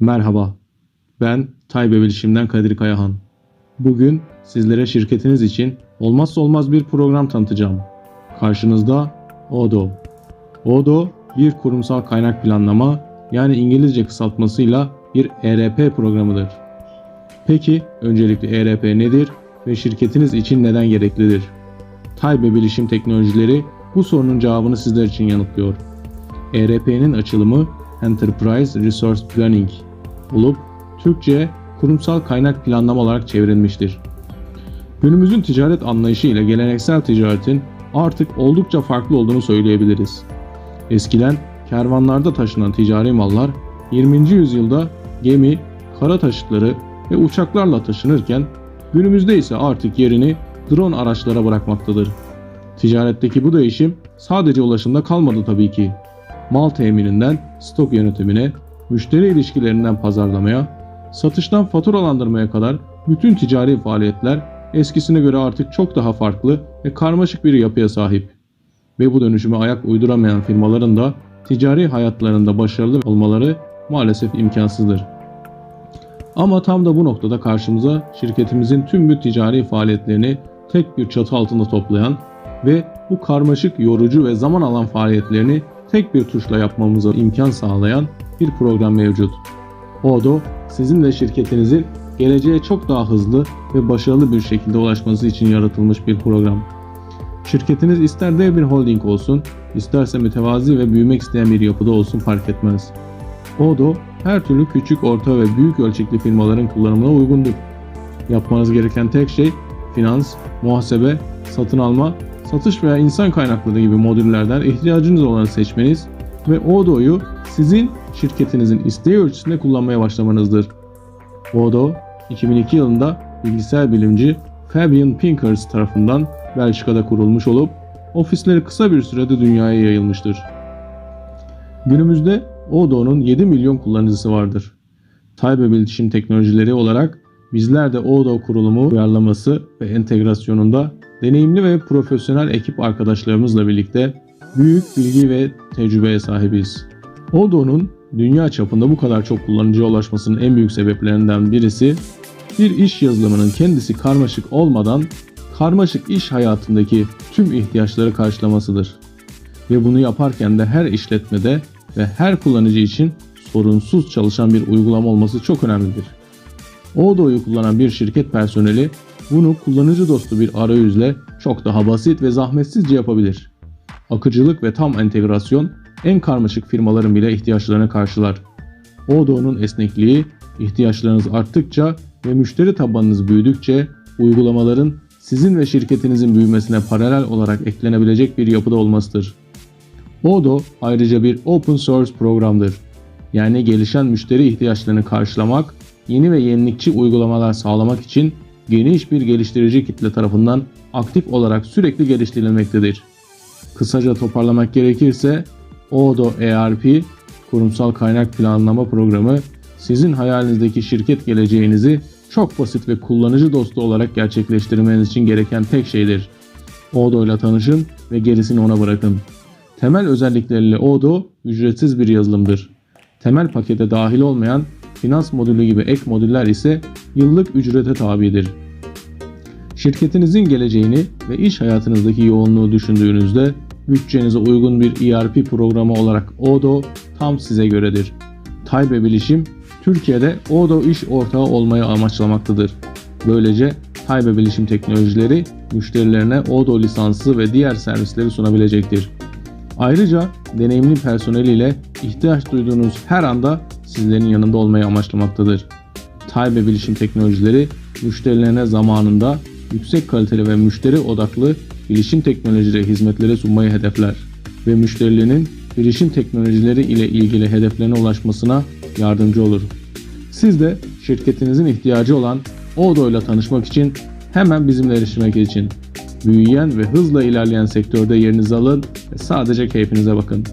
Merhaba, ben Taybe Bilişim'den Kadir Kayahan. Bugün sizlere şirketiniz için olmazsa olmaz bir program tanıtacağım. Karşınızda Odo. Odo bir kurumsal kaynak planlama yani İngilizce kısaltmasıyla bir ERP programıdır. Peki öncelikle ERP nedir ve şirketiniz için neden gereklidir? Taybe Bilişim Teknolojileri bu sorunun cevabını sizler için yanıtlıyor. ERP'nin açılımı Enterprise Resource Planning olup Türkçe kurumsal kaynak planlama olarak çevrilmiştir. Günümüzün ticaret anlayışı ile geleneksel ticaretin artık oldukça farklı olduğunu söyleyebiliriz. Eskiden kervanlarda taşınan ticari mallar 20. yüzyılda gemi, kara taşıtları ve uçaklarla taşınırken günümüzde ise artık yerini drone araçlara bırakmaktadır. Ticaretteki bu değişim sadece ulaşımda kalmadı tabii ki. Mal temininden stok yönetimine, müşteri ilişkilerinden pazarlamaya, satıştan faturalandırmaya kadar bütün ticari faaliyetler eskisine göre artık çok daha farklı ve karmaşık bir yapıya sahip. Ve bu dönüşüme ayak uyduramayan firmaların da ticari hayatlarında başarılı olmaları maalesef imkansızdır. Ama tam da bu noktada karşımıza şirketimizin tüm ticari faaliyetlerini tek bir çatı altında toplayan ve bu karmaşık, yorucu ve zaman alan faaliyetlerini tek bir tuşla yapmamıza imkan sağlayan bir program mevcut. Odo, sizin ve şirketinizin geleceğe çok daha hızlı ve başarılı bir şekilde ulaşması için yaratılmış bir program. Şirketiniz ister dev bir holding olsun, isterse mütevazi ve büyümek isteyen bir yapıda olsun fark etmez. Odo, her türlü küçük, orta ve büyük ölçekli firmaların kullanımına uygundur. Yapmanız gereken tek şey finans, muhasebe, satın alma, satış veya insan kaynakları gibi modüllerden ihtiyacınız olanı seçmeniz ve Odo'yu sizin şirketinizin isteği ölçüsünde kullanmaya başlamanızdır. Odo, 2002 yılında bilgisayar bilimci Fabian Pinkers tarafından Belçika'da kurulmuş olup ofisleri kısa bir sürede dünyaya yayılmıştır. Günümüzde Odo'nun 7 milyon kullanıcısı vardır. Taybe Bilişim Teknolojileri olarak bizler de Odo kurulumu uyarlaması ve entegrasyonunda deneyimli ve profesyonel ekip arkadaşlarımızla birlikte büyük bilgi ve tecrübeye sahibiz. Odo'nun dünya çapında bu kadar çok kullanıcıya ulaşmasının en büyük sebeplerinden birisi bir iş yazılımının kendisi karmaşık olmadan karmaşık iş hayatındaki tüm ihtiyaçları karşılamasıdır. Ve bunu yaparken de her işletmede ve her kullanıcı için sorunsuz çalışan bir uygulama olması çok önemlidir. Odo'yu kullanan bir şirket personeli bunu kullanıcı dostu bir arayüzle çok daha basit ve zahmetsizce yapabilir. Akıcılık ve tam entegrasyon en karmaşık firmaların bile ihtiyaçlarını karşılar. Odo'nun esnekliği ihtiyaçlarınız arttıkça ve müşteri tabanınız büyüdükçe uygulamaların sizin ve şirketinizin büyümesine paralel olarak eklenebilecek bir yapıda olmasıdır. Odo ayrıca bir open source programdır. Yani gelişen müşteri ihtiyaçlarını karşılamak, yeni ve yenilikçi uygulamalar sağlamak için geniş bir geliştirici kitle tarafından aktif olarak sürekli geliştirilmektedir. Kısaca toparlamak gerekirse Odo ERP kurumsal kaynak planlama programı sizin hayalinizdeki şirket geleceğinizi çok basit ve kullanıcı dostu olarak gerçekleştirmeniz için gereken tek şeydir. Odo ile tanışın ve gerisini ona bırakın. Temel özellikleriyle Odo ücretsiz bir yazılımdır. Temel pakete dahil olmayan finans modülü gibi ek modüller ise yıllık ücrete tabidir. Şirketinizin geleceğini ve iş hayatınızdaki yoğunluğu düşündüğünüzde bütçenize uygun bir ERP programı olarak Odo tam size göredir. Taybe Bilişim Türkiye'de Odo iş ortağı olmayı amaçlamaktadır. Böylece Taybe Bilişim Teknolojileri müşterilerine Odo lisansı ve diğer servisleri sunabilecektir. Ayrıca deneyimli personeliyle ihtiyaç duyduğunuz her anda sizlerin yanında olmayı amaçlamaktadır. Taybe Bilişim Teknolojileri müşterilerine zamanında yüksek kaliteli ve müşteri odaklı bilişim teknolojileri hizmetleri sunmayı hedefler ve müşterilerinin bilişim teknolojileri ile ilgili hedeflerine ulaşmasına yardımcı olur. Siz de şirketinizin ihtiyacı olan Odo ile tanışmak için hemen bizimle erişmek için büyüyen ve hızla ilerleyen sektörde yerinizi alın ve sadece keyfinize bakın.